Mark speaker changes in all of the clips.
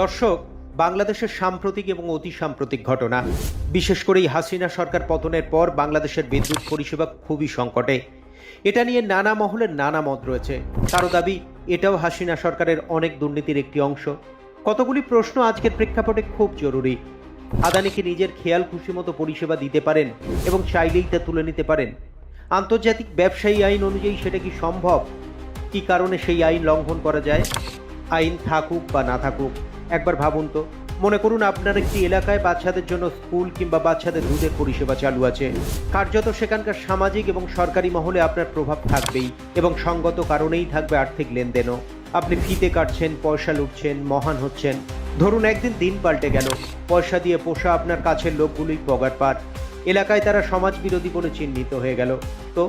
Speaker 1: দর্শক, বাংলাদেশের সাম্প্রতিক এবং অতি সাম্প্রতিক ঘটনা। বিশেষ করে এই হাসিনা সরকার পতনের পর বাংলাদেশের বিদ্যুৎ পরিষেবা খুবই সংকটে। এটা নিয়ে নানা মহলের নানা মত রয়েছে। কারও দাবি, এটাও হাসিনা সরকারের অনেক দুর্নীতির একটি অংশ। কতগুলি প্রশ্ন আজকের প্রেক্ষাপটে খুব জরুরি। আদানিকে নিজের খেয়াল খুশি মতো পরিষেবা দিতে পারেন এবং চাইলেই তা তুলে নিতে পারেন? আন্তর্জাতিক ব্যবসায়ী আইন অনুযায়ী সেটা কি সম্ভব? কি কারণে সেই আইন লঙ্ঘন করা যায়? আইন থাকুক বা না থাকুক, একবার ভাবুন তো। মনে করুন আপনার একটি এলাকায় বাচ্চাদের জন্য স্কুল কিংবা বাচ্চাদের দুধের পরিষেবা চালু আছে। কার্যত সেখানকার সামাজিক এবং সরকারি মহলে আপনার প্রভাব থাকবেই এবং সঙ্গত কারণেই থাকবে আর্থিক লেনদেনও। আপনি ফিতে কাটছেন, পয়সা লুটছেন, মহান হচ্ছেন। ধরুন একদিন দিন পাল্টে গেল, পয়সা দিয়ে পোষা আপনার কাছের লোকগুলোই পগার পার। এলাকায় তারা সমাজ বিরোধী বলে চিহ্নিত হয়ে গেল। তো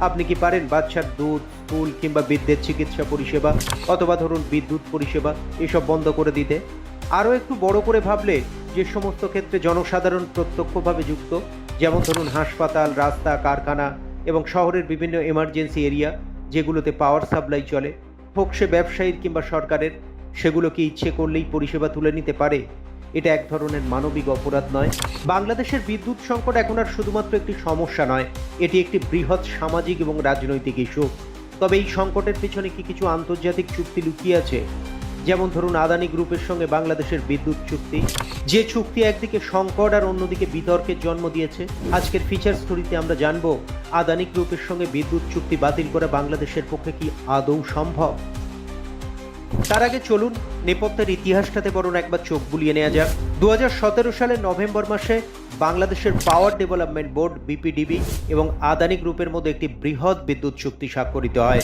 Speaker 1: আপনি কি পারেন বাচ্চার দুধ স্কুল কিংবা বিদ্যুৎ চিকিৎসা পরিষেবা অথবা ধরুন বিদ্যুৎ পরিষেবা, এসব বন্ধ করে দিতে? আরও একটু বড় করে ভাবলে যে সমস্ত ক্ষেত্রে জনসাধারণ প্রত্যক্ষভাবে যুক্ত, যেমন ধরুন হাসপাতাল, রাস্তা, কারখানা এবং শহরের বিভিন্ন এমার্জেন্সি এরিয়া যেগুলোতে পাওয়ার সাপ্লাই চলে। হোক সে ব্যবসায়ীর কিংবা সরকারের সেগুলো কি ইচ্ছে করলেই পরিষেবা তুলে নিতে পারে। এটা এক ধরনের মানবিক অপরাধ নয়। বাংলাদেশের বিদ্যুৎ সংকট এখন আর শুধুমাত্র একটি সমস্যা নয়, এটি একটি বৃহৎ সামাজিক এবং রাজনৈতিক ইস্যু। তবে এই সংকটের পিছনে কি কিছু আন্তর্জাতিক চুক্তি লুকিয়ে আছে? যেমন ধরুন, আদানি গ্রুপের সঙ্গে বাংলাদেশের বিদ্যুৎ চুক্তি। যে চুক্তি একদিকে সংকট আর অন্যদিকে বিতর্কের জন্ম দিয়েছে। আজকের ফিচার স্টোরিতে আমরা জানব, আদানি গ্রুপের সঙ্গে বিদ্যুৎ চুক্তি বাতিল করা বাংলাদেশের পক্ষে কি আদৌ সম্ভব? তার আগে চলুন নেপথ্যের ইতিহাসটাতে বরং একবার চোখ বুলিয়ে নেওয়া যাক। দু হাজার সতেরো সালের নভেম্বর মাসে বাংলাদেশের পাওয়ার ডেভেলপমেন্ট বোর্ড, বিপিডিবি, এবং আদানি গ্রুপের মধ্যে একটি বৃহৎ বিদ্যুৎ চুক্তি স্বাক্ষরিত হয়।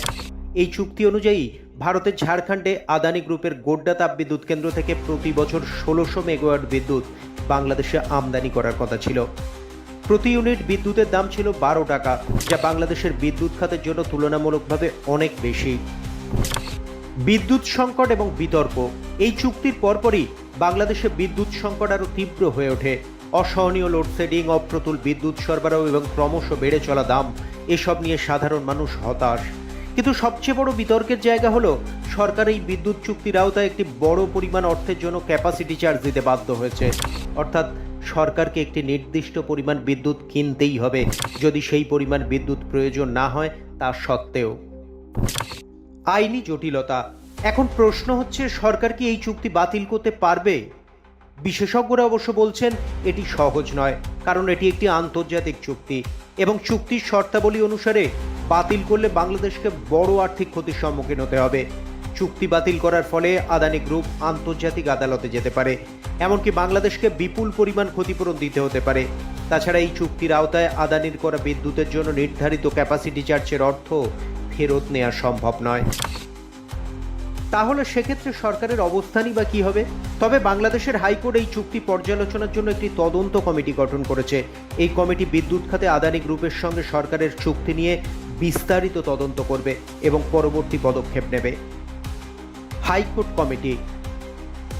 Speaker 1: এই চুক্তি অনুযায়ী ভারতের ঝাড়খণ্ডে আদানি গ্রুপের গোড্ডা তাপবিদ্যুৎ কেন্দ্র থেকে প্রতি বছর ষোলোশো মেগাওয়াট বিদ্যুৎ বাংলাদেশে আমদানি করার কথা ছিল। প্রতি ইউনিট বিদ্যুতের দাম ছিল বারো টাকা, যা বাংলাদেশের বিদ্যুৎ খাতের জন্য তুলনামূলকভাবে অনেক বেশি। বিদ্যুৎ সংকট এবং বিতর্ক। এই চুক্তির পরপরই বাংলাদেশে বিদ্যুৎ সংকট আরও তীব্র হয়ে ওঠে। অসহনীয় লোডশেডিং, অপ্রতুল বিদ্যুৎ সরবরাহ এবং ক্রমশ বেড়ে চলা দাম, এসব নিয়ে সাধারণ মানুষ হতাশ। কিন্তু সবচেয়ে বড় বিতর্কের জায়গা হলো, সরকার এই বিদ্যুৎ চুক্তির আওতায় একটি বড় পরিমাণ অর্থের জন্য ক্যাপাসিটি চার্জ দিতে বাধ্য হয়েছে। অর্থাৎ সরকারকে একটি নির্দিষ্ট পরিমাণ বিদ্যুৎ কিনতেই হবে। যদি সেই পরিমাণ বিদ্যুৎ প্রয়োজন না হয়, তা সত্ত্বেও। আইনি জটিলতা। এখন প্রশ্ন হচ্ছে, সরকার কি এই চুক্তি বাতিল করতে পারবে? বিশেষজ্ঞরা অবশ্য বলছেন, এটি সহজ নয়, কারণ এটি একটি আন্তর্জাতিক চুক্তি এবং চুক্তির শর্তাবলী অনুসারে বাতিল করলে বাংলাদেশকে বড় আর্থিক ক্ষতির সম্মুখীন হতে হবে। চুক্তি বাতিল করার ফলে আদানি গ্রুপ আন্তর্জাতিক আদালতে যেতে পারে, এমনকি বাংলাদেশকে বিপুল পরিমাণ ক্ষতিপূরণ দিতে হতে পারে। তাছাড়া এই চুক্তির আওতায় আদানির করা বিদ্যুতের জন্য নির্ধারিত ক্যাপাসিটি চার্জের অর্থ ফেরত নেওয়া সম্ভব নয়। তাহলে সেক্ষেত্রে সরকারের অবস্থানই বা কি হবে? তবে বাংলাদেশের হাইকোর্ট এই চুক্তি পর্যালোচনার জন্য একটি তদন্ত কমিটি গঠন করেছে। এই কমিটি বিদ্যুৎ খাতে আদানি গ্রুপের সঙ্গে সরকারের চুক্তি নিয়ে বিস্তারিত তদন্ত করবে এবং পরবর্তী পদক্ষেপ নেবে। High court committee.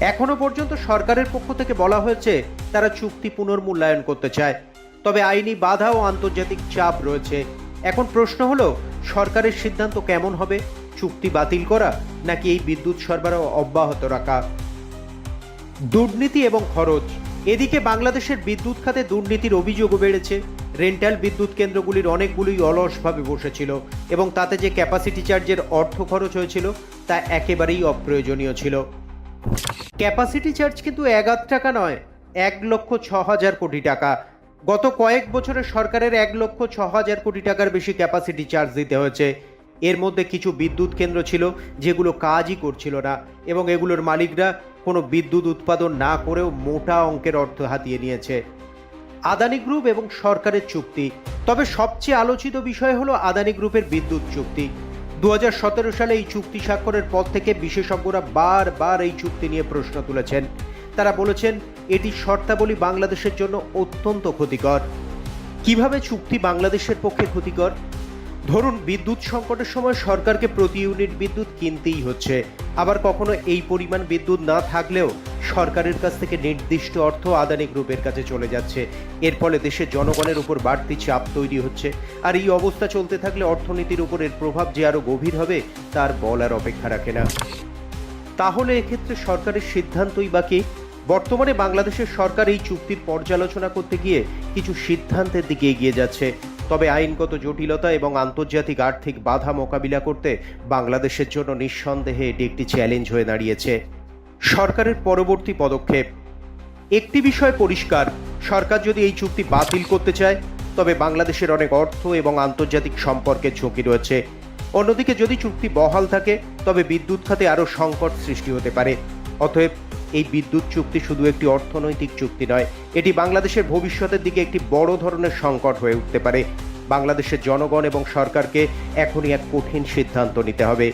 Speaker 1: এখনও পর্যন্ত সরকারের পক্ষ থেকে বলা হয়েছে, তারা চুক্তি পুনর্মূল্যায়ন করতে চায়। তবে আইনি বাধা ও আন্তর্জাতিক চাপ রয়েছে। এখন প্রশ্ন হলো সরকারের সিদ্ধান্ত কেমন হবে? চুক্তি বাতিল করা নাকি এই বিদ্যুৎ সরবরাহ অব্যাহত রাখা? দুর্নীতি এবং খরচ। এদিকে বাংলাদেশের বিদ্যুৎ খাতে দুর্নীতির অভিযোগও বেড়েছে। রেন্টাল বিদ্যুৎ কেন্দ্রগুলির অনেকগুলোই অলসভাবে বসেছিল এবং তাতে যে ক্যাপাসিটি চার্জের অর্থ খরচ হয়েছিল তা একেবারেই অপ্রয়োজনীয় ছিল। ক্যাপাসিটি চার্জ কিন্তু আধ টাকা নয়, এক লক্ষ ছ হাজার কোটি টাকা। গত কয়েক বছরে সরকারের এক লক্ষ ছ হাজার কোটি টাকার বেশি ক্যাপাসিটি চার্জ দিতে হয়েছে। এর মধ্যে কিছু বিদ্যুৎ কেন্দ্র ছিল যেগুলো কাজই করছিল না এবং এগুলোর মালিকরা কোনো বিদ্যুৎ উৎপাদন না করেও মোটা অঙ্কের অর্থ হাতিয়ে নিয়েছে। আদানি গ্রুপ এবং সরকারের চুক্তি। তবে সবচেয়ে আলোচিত বিষয় হলো আদানি গ্রুপের বিদ্যুৎ চুক্তি। দু হাজার সতেরো সালে এই চুক্তি স্বাক্ষরের পর থেকে বিশেষজ্ঞরা বারবার এই চুক্তি নিয়ে প্রশ্ন তুলেছেন। তারা বলেছেন এটি শর্তাবলী বাংলাদেশের জন্য অত্যন্ত ক্ষতিকর। কীভাবে চুক্তি বাংলাদেশের পক্ষে ক্ষতিকর? ধরুন, বিদ্যুৎ সংকটের সময় সরকারকে প্রতি ইউনিট বিদ্যুৎ কিনতেই হচ্ছে। আবার কখনো এই পরিমাণ বিদ্যুৎ না থাকলেও সরকারের কাছ থেকে নির্দিষ্ট অর্থ আদানি গ্রুপের কাছে চলে যাচ্ছে। এর ফলে দেশের জনগণের উপর বাড়তি চাপ তৈরি হচ্ছে। আর এই অবস্থা চলতে থাকলে অর্থনীতির উপর এর প্রভাব যে আরও গভীর হবে, তার বলার অপেক্ষা রাখে না। তাহলে এক্ষেত্রে সরকারের সিদ্ধান্তই বা কি? বর্তমানে বাংলাদেশের সরকার এই চুক্তির পর্যালোচনা করতে গিয়ে কিছু সিদ্ধান্তের দিকে এগিয়ে যাচ্ছে। তবে আইনগত জটিলতা এবং আন্তর্জাতিক আর্থিক বাধা মোকাবিলা করতে বাংলাদেশের জন্য নিঃসন্দেহে এটি একটি চ্যালেঞ্জ হয়ে দাঁড়িয়েছে। সরকারের পরবর্তী পদক্ষেপ। একটি বিষয় পরিষ্কার, সরকার যদি এই চুক্তি বাতিল করতে চায়, তবে বাংলাদেশের অনেক অর্থ এবং আন্তর্জাতিক সম্পর্কের ঝুঁকি রয়েছে। অন্যদিকে যদি চুক্তি বহাল থাকে, তবে বিদ্যুৎ খাতে আরও সংকট সৃষ্টি হতে পারে। অতএব এই বিদ্যুৎ চুক্তি শুধু একটি অর্থনৈতিক চুক্তি নয়, এটি বাংলাদেশের ভবিষ্যতের দিকে একটি বড় ধরনের সংকট হয়ে উঠতে পারে। বাংলাদেশের জনগণ এবং সরকারকে এখনই এক কঠিন সিদ্ধান্ত নিতে হবে।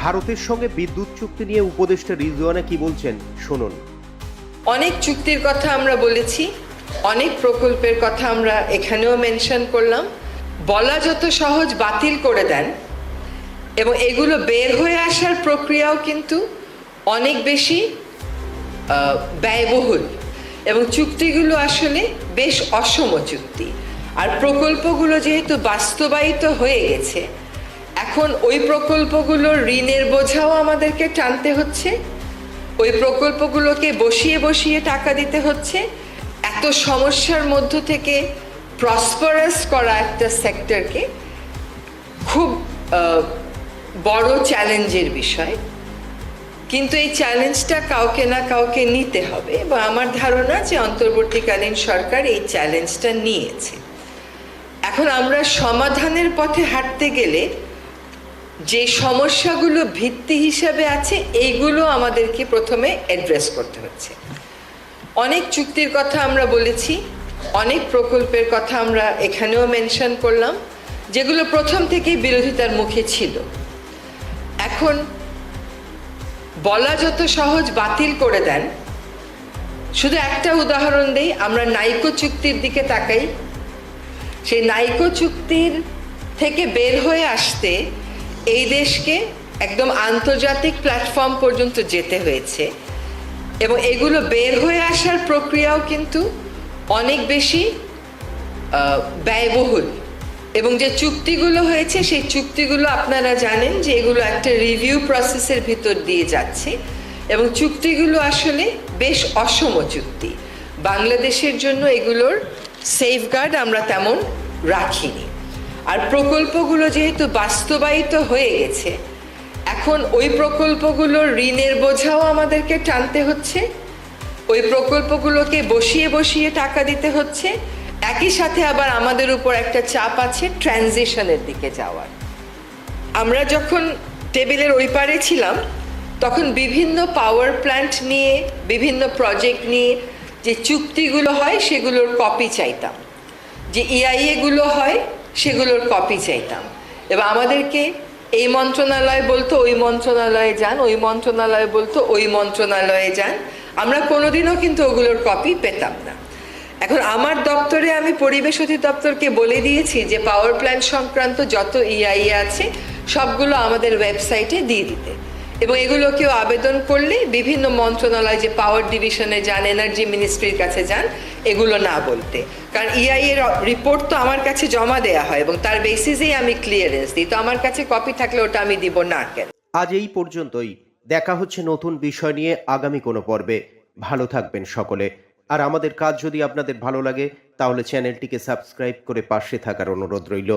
Speaker 1: ভারতের সঙ্গে বিদ্যুৎ চুক্তি নিয়ে উপদেষ্টা রিজওয়ানা কি বলছেন? শুনুন।
Speaker 2: অনেক চুক্তির কথা আমরা বলেছি, অনেক প্রকল্পের কথা আমরা এখানেও মেনশন করলাম। বলা যত সহজ বাতিল করে দেন এবং এগুলো বের হয়ে আসার প্রক্রিয়াও কিন্তু অনেক বেশি ব্যয়বহুল। এবং চুক্তিগুলো আসলে বেশ অসম চুক্তি। আর প্রকল্পগুলো যেহেতু বাস্তবায়িত হয়ে গেছে, এখন ওই প্রকল্পগুলোর ঋণের বোঝাও আমাদেরকে টানতে হচ্ছে। ওই প্রকল্পগুলোকে বসিয়ে বসিয়ে টাকা দিতে হচ্ছে। এত সমস্যার মধ্য থেকে প্রসপারাস করা একটা সেক্টরকে খুব বড় চ্যালেঞ্জের বিষয়। কিন্তু এই চ্যালেঞ্জটা কাউকে না কাউকে নিতে হবে এবং আমার ধারণা যে অন্তর্বর্তীকালীন সরকার এই চ্যালেঞ্জটা নিয়েছে। এখন আমরা সমাধানের পথে হাঁটতে গেলে যে সমস্যাগুলো ভিত্তি হিসাবে আছে, এইগুলো আমাদেরকে প্রথমে অ্যাড্রেস করতে হচ্ছে। অনেক চুক্তির কথা আমরা বলেছি, অনেক প্রকল্পের কথা আমরা এখানেও মেনশন করলাম, যেগুলো প্রথম থেকেই বিরোধিতার মুখে ছিল। এখন বলা যত সহজ বাতিল করে দেন। শুধু একটা উদাহরণ দেই, আমরা নাইকো চুক্তির দিকে তাকাই। সেই নাইকো চুক্তির থেকে বের হয়ে আসতে এই দেশকে একদম আন্তর্জাতিক প্ল্যাটফর্ম পর্যন্ত যেতে হয়েছে। এবং এগুলো বের হয়ে আসার প্রক্রিয়াও কিন্তু অনেক বেশি ব্যয়বহুল। এবং যে চুক্তিগুলো হয়েছে, সেই চুক্তিগুলো আপনারা জানেন যে এগুলো একটা রিভিউ প্রসেসের ভিতর দিয়ে যাচ্ছে এবং চুক্তিগুলো আসলে বেশ অসম চুক্তি। বাংলাদেশের জন্য এগুলোর সেফগার্ড আমরা তেমন রাখিনি। আর প্রকল্পগুলো যেহেতু বাস্তবায়িত হয়ে গেছে, এখন ওই প্রকল্পগুলোর ঋণের বোঝাও আমাদেরকে টানতে হচ্ছে, ওই প্রকল্পগুলোকে বসিয়ে বসিয়ে টাকা দিতে হচ্ছে একই সাথে আবার আমাদের উপর একটা চাপ আছে ট্রানজিশনের দিকে যাওয়ার। আমরা যখন টেবিলের ওই পারে ছিলাম, তখন বিভিন্ন পাওয়ার প্ল্যান্ট নিয়ে, বিভিন্ন প্রজেক্ট নিয়ে যে চুক্তিগুলো হয় সেগুলোর কপি চাইতাম। যে ইআইএ গুলো হয় সেগুলোর কপি চাইতাম। এবং আমাদেরকে এই মন্ত্রণালয় বলতো, ওই মন্ত্রণালয়ে যান, ওই মন্ত্রণালয় বলতো, ওই মন্ত্রণালয়ে যান। আমরা কোনোদিনও কিন্তু ওগুলোর কপি পেতাম না। এখন আমার দপ্তরে আমি পরিবেশ অধিদপ্তরকে বলে দিয়েছি যে পাওয়ার প্ল্যান্ট সংক্রান্ত যত ইআইএ আছে, সবগুলো আমাদের ওয়েবসাইটে দিয়ে দিতে। এবং এগুলো কেউ আবেদন করলে বিভিন্ন মন্ত্রণালয় যে পাওয়ার ডিভিশনে যান এনার্জি মিনিস্ট্রির কাছে যান, এগুলো না বলতে। কারণ ইআই এর রিপোর্ট তো আমার কাছে জমা দেওয়া হয় এবং তার বেসিসেই আমি ক্লিয়ারেন্স দিই। তো আমার কাছে কপি থাকলে ওটা আমি দিব না কেন?
Speaker 1: আজ এই পর্যন্তই। দেখা হচ্ছে নতুন বিষয় নিয়ে আগামী কোনো পর্বে। ভালো থাকবেন সকলে। আর আমাদের কাজ যদি আপনাদের ভালো লাগে, তাহলে চ্যানেলটিকে সাবস্ক্রাইব করে পাশে থাকার অনুরোধ রইল।